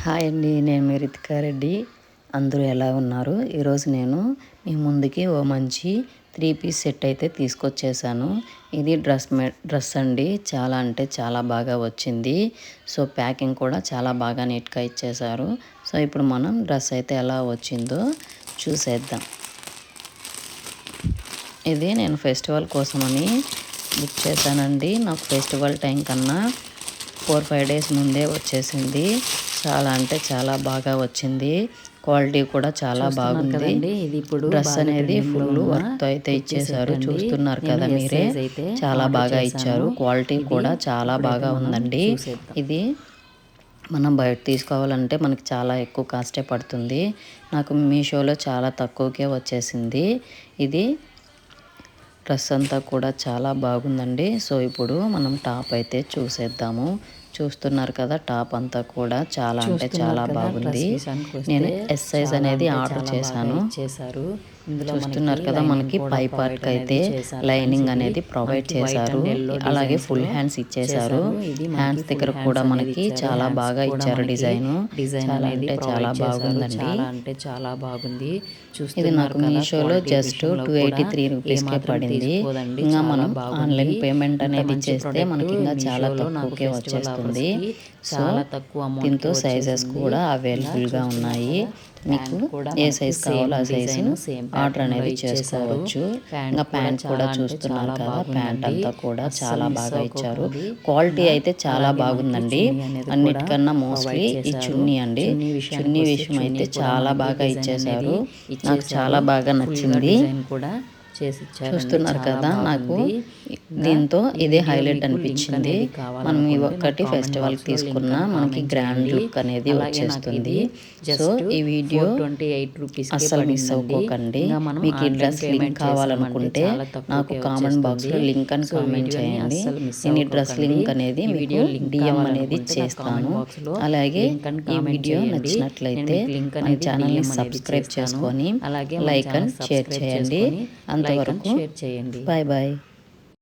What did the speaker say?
Hi అండి నేను మీ రితికారెడ్డి అందరూ ఎలా ఉన్నారు? ఈరోజు నేను మీ ముందుకి ఓ మంచి త్రీ పీస్ సెట్ అయితే తీసుకొచ్చేసాను. ఇది డ్రెస్ మే డ్రెస్ అండి. చాలా అంటే చాలా బాగా వచ్చింది. సో ప్యాకింగ్ కూడా చాలా బాగా నీట్గా ఇచ్చేశారు. సో ఇప్పుడు మనం డ్రెస్ అయితే ఎలా వచ్చిందో చూసేద్దాం. ఇది నేను ఫెస్టివల్ కోసమని బుక్ చేశానండి. నాకు ఫెస్టివల్ టైం కన్నా ఫోర్ ఫైవ్ డేస్ ముందే వచ్చేసింది. చాలా అంటే చాలా బాగా వచ్చింది. క్వాలిటీ కూడా చాలా బాగుంది. ఇది ఇప్పుడు డ్రెస్ అనేది ఫుల్ వర్క్ అయితే ఇచ్చేసారు చూస్తున్నారు కదా మీరే. చాలా బాగా ఇచ్చారు. క్వాలిటీ కూడా చాలా బాగా ఉందండి. ఇది మనం బయట తీసుకోవాలంటే మనకి చాలా ఎక్కువ కాస్టే పడుతుంది. నాకు మీషోలో చాలా తక్కువకే వచ్చేసింది. ఇది డ్రెస్ అంతా కూడా చాలా బాగుందండి. సో ఇప్పుడు మనం టాప్ అయితే చూసేద్దాము. చూస్తున్నారు కదా టాప్ అంతా కూడా చాలా అంటే చాలా బాగుంది. నేను ఎస్ సైజ్ అనేది ఆర్డర్ చేశాను. చేశారు చూస్తున్నారు కదా మనకి పై పార్ట్ అయితే లైనింగ్ అనేది ప్రొవైడ్ చేశారు. అలాగే ఫుల్ హ్యాండ్స్ ఇచ్చేసారు హ్యాండ్స్ దగ్గర కూడా మనకి చాలా బాగా ఇచ్చారు డిజైన్ డిజైన్ అంటే చాలా బాగుందండి. అంటే చాలా బాగుంది. ఇది నాకు మీషోలో జస్ట్ టూ ఎయిటీ త్రీ రూపీస్కే పడింది. ఇంకా మనం ఆన్లైన్ పేమెంట్ అనేది చేస్తే మనకి ఇంకా చాలా తక్కువకే వచ్చేస్తుంది. చాలా తక్కువ దీంతో సైజెస్ కూడా అవైలబుల్గా ఉన్నాయి. మీకు ఏ సైజ్ కావాలో ఆ సైజు ఆర్డర్ అనేది చేసుకోవచ్చు. ఇంకా ప్యాంట్ కూడా చూస్తున్నారు కదా. ప్యాంట్ అంతా కూడా చాలా బాగా ఇచ్చారు. క్వాలిటీ అయితే చాలా బాగుందండి. అన్నిటికన్నా మోస్ట్లీ ఈ చున్నీ అండి. చున్నీ విషయం అయితే చాలా బాగా ఇచ్చేసారు నాకు చాలా బాగా నచ్చింది. కూడా. చేసి చూస్తున్నారు కదా నాకు దీంతో ఇదే హైలైట్ అనిపించింది. మనం ఈ ఒక్కటి ఫెస్టివల్ తీసుకున్న మనకి గ్రాండ్ లుక్ అనేది వచ్చేస్తుంది. సో ఈ వీడియో ట్వంటీ ఎయిట్ రూపీస్ అసలు మిస్ అవ్వకండి. మీకు ఈ డ్రెస్ లింక్ కావాలనుకుంటే నాకు కామెంట్ బాక్స్లో లింక్ అని కామెంట్ చేయండి. నేను ఈ డ్రెస్ లింక్ అనేది మీకు డిఎం అనేది చేస్తాను. అలాగే ఈ వీడియో నచ్చినట్లయితే మన ఛానల్ని సబ్స్క్రైబ్ చేసుకొని అలాగే లైక్ అండ్ షేర్ చేయండి. అంతవరకు షేర్ చేయండి. Bye bye.